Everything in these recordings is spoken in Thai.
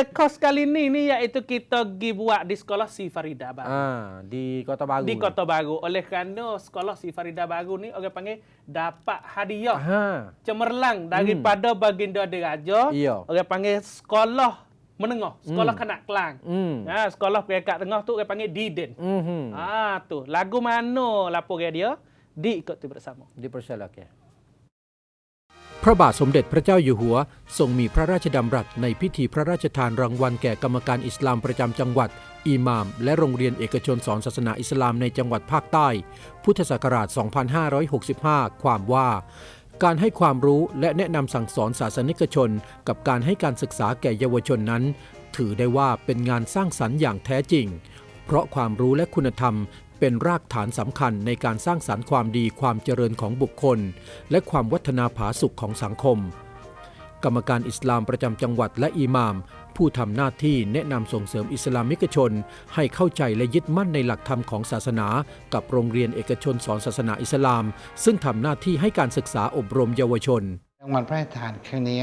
pada kos kali ni ni iaitu kita pergi buat di sekolah Si Farida Baru. Ah, di Kota Baru. Di Kota Baru. Oleh kerana sekolah Si Farida Baru ni orang panggil dapat hadiah Ha. cemerlang daripada baginda diraja. Iya. Orang panggil sekolah menengah, sekolah kanak kelang. Hmm. Ha, sekolah peringkat tengah tu orang panggil Diden. Mhm. Ah tu, lagu mana lapor dia? Diikuti bersama. Dipersilakan. พระบาทสมเด็จพระเจ้าอยู่หัว ทรงมีพระราชดำรัสในพิธีพระราชทานรางวัลแก่กรรมการอิสลามประจำจังหวัด อิหม่าม และโรงเรียนเอกชนสอนศาสนาอิสลามในจังหวัดภาคใต้ พุทธศักราช 2565 ความว่า การให้ความรู้และแนะนำสั่งสอนศาสนิกชน กับการให้การศึกษาแก่เยาวชนนั้น ถือได้ว่าเป็นงานสร้างสรรค์อย่างแท้จริง เพราะความรู้และคุณธรรม เป็นรากฐานสำคัญในการสร้างสรรค์ความดีความเจริญของบุคคล และความวัฒนาผาสุขของสังคม กรรมการอิสลามประจำจังหวัดและอิหม่าม ผู้ทำหน้าที่แนะนำส่งเสริมอิสลามิกชน ให้เข้าใจและยึดมั่นในหลักธรรมของศาสนา กับโรงเรียนเอกชนสอนศาสนาอิสลาม ซึ่งทำหน้าที่ให้การศึกษาอบรมเยาวชนรางวัลพระราชทานครั้งนี้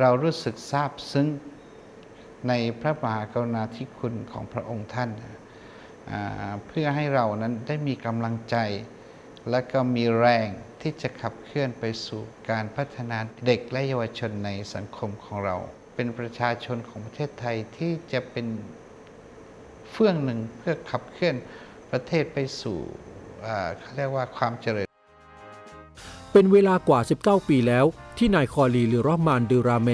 เรารู้สึกซาบซึ้งในพระมหากรุณาธิคุณของพระองค์ท่าน เพื่อให้เรานั้นได้มีกำลังใจ และก็มีแรงที่จะขับเคลื่อนไปสู่การพัฒนาเด็กและเยาวชนในสังคมของเรา เป็นประชาชนของประเทศไทยที่จะเป็นเฟื่องหนึ่งเพื่อขับเคลื่อนประเทศไปสู่เขาเรียกว่าความเจริญ เป็นเวลากว่า 19 ปีแล้ว ที่นายคอลีหรือรอมานดือราเม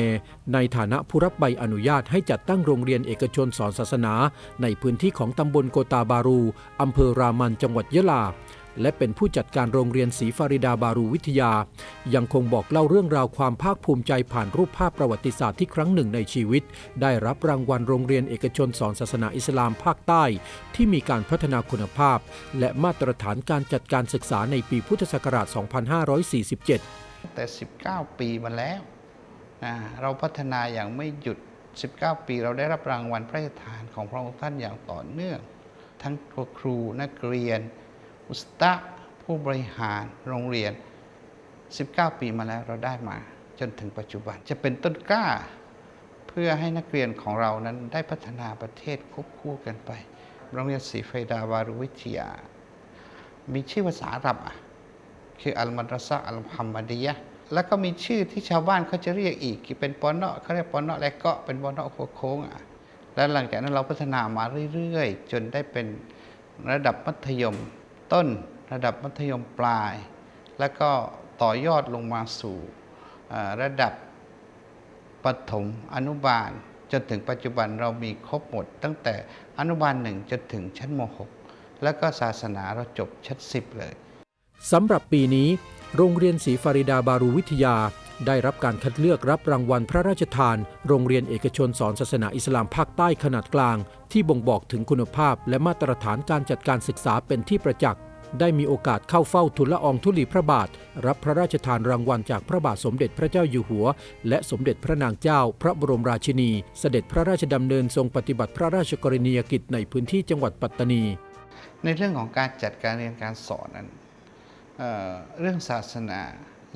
ในฐานะผู้รับใบอนุญาตให้จัดตั้งโรงเรียนเอกชนสอนศาสนา ในพื้นที่ของตำบลโกตาบารู อำเภอรามันจังหวัดยะลา และเป็นผู้จัดการโรงเรียนศรีฟาริดาบารูวิทยา ยังคงบอกเล่าเรื่องราวความภาคภูมิใจผ่านรูปภาพประวัติศาสตร์ที่ครั้งหนึ่งในชีวิต ได้รับรางวัลโรงเรียนเอกชนสอนศาสนาอิสลามภาคใต้ ที่มีการพัฒนาคุณภาพ และมาตรฐานการจัดการศึกษาในปีพุทธศักราช 2547 แต่ 19 ปีมาแล้ว เราพัฒนาอย่างไม่หยุด 19 ปีเราได้รับรางวัลพระราชทานของพระองค์ท่านอย่างต่อเนื่อง ทั้งตัวครูนักเรียน อุสตะผู้บริหารโรงเรียน 19 ปีมาแล้วเราได้มา จนถึงปัจจุบันจะเป็นต้นกล้า เพื่อให้นักเรียนของเรานั้นได้พัฒนาประเทศควบคู่กันไป โรงเรียนศรีไฟดาวารุวิทยา มีชื่อภาษาอับอะ คืออัลมัดรสะอัลฮัมมัดียะแล้วก็มีชื่อที่ชาวบ้านเขาจะเรียกอีกเป็นปอนเนาะเขาเรียกปอนเนาะและก็เป็นปอนเนาะหัวโค้งอะแล้วหลังจากนั้นเราพัฒนามาเรื่อยๆ จนได้เป็นระดับมัธยมต้นระดับมัธยมปลาย แล้วก็ต่อยอดลงมาสู่ระดับปฐมอนุบาล จนถึงปัจจุบันเรามีครบหมด ตั้งแต่อนุบาลหนึ่งจนถึงชั้นม .6 แล้วก็ศาสนาเราจบชั้น 10 เลย สำหรับปีนี้ โรงเรียนศรีฟาริดาบารูวิทยา ได้รับการคัดเลือกรับรางวัลพระราชทาน โรงเรียนเอกชนสอนศาสนาอิสลามภาคใต้ขนาดกลาง ที่บ่งบอกถึงคุณภาพและมาตรฐานการจัดการศึกษาเป็นที่ประจักษ์ได้มีโอกาสเข้าเฝ้าทุนละอองธุลีพระบาท รับพระราชทานรางวัลจากพระบาทสมเด็จพระเจ้าอยู่หัว และสมเด็จพระนางเจ้า พระบรมราชินี เสด็จพระราชดำเนินทรงปฏิบัติพระราชกรณียกิจในพื้นที่จังหวัดปัตตานี ในเรื่องของการจัดการเรียนการสอนนั้น เรื่องศาสนา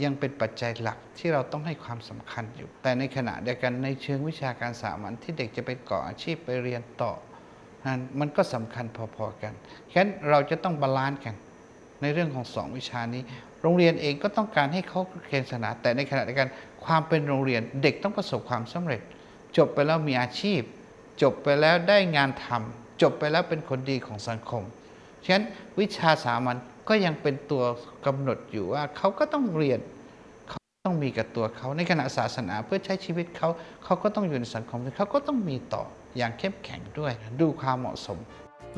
ยังเป็นปัจจัยหลักที่เราต้องให้ความสำคัญอยู่ แต่ในขณะเดียวกันในเชิงวิชาการสามัญที่เด็กจะไปก่ออาชีพไปเรียนต่อนั้นมันก็สำคัญพอๆกันฉะนั้นเราจะต้องบาลานซ์กันในเรื่องของสองวิชานี้ โรงเรียนเองก็ต้องการให้เขาเรียนศาสนา แต่ในขณะเดียวกันความเป็นโรงเรียนเด็กต้องประสบความสำเร็จ จบไปแล้วมีอาชีพ จบไปแล้วได้งานทำจบไปแล้วเป็นคนดีของสังคมฉะนั้นวิชาสามัญ ก็ยังเป็นตัวกำหนดอยู่ว่าเขาก็ต้องเรียนเขาต้องมีกับตัวเขาในขณะศาสนาเพื่อใช้ชีวิตเขาเขาก็ต้องอยู่ในสังคมเขาก็ต้องมีต่ออย่างเข้มแข็งด้วย ดูความเหมาะสม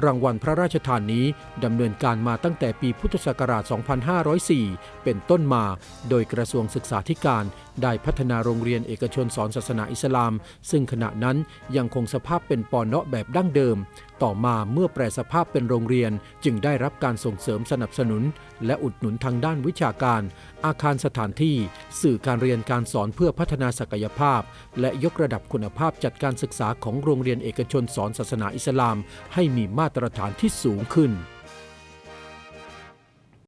รางวัลพระราชทานนี้ดำเนินการมาตั้งแต่ปีพุทธศักราช 2504 เป็นต้นมา โดยกระทรวงศึกษาธิการ ได้พัฒนาโรงเรียนเอกชนสอนศาสนาอิสลาม ซึ่งขณะนั้นยังคงสภาพเป็นปอนเนาะแบบดั้งเดิม ต่อมาเมื่อแปรสภาพเป็นโรงเรียนจึงได้รับการส่งเสริมสนับสนุน และอุดหนุนทางด้านวิชาการ อาคารสถานที่ สื่อการเรียนการสอนเพื่อพัฒนาศักยภาพ และยกระดับคุณภาพจัดการศึกษาของโรงเรียนเอกชนสอนศาสนาอิสลาม ให้มีมาตรฐานที่สูงขึ้น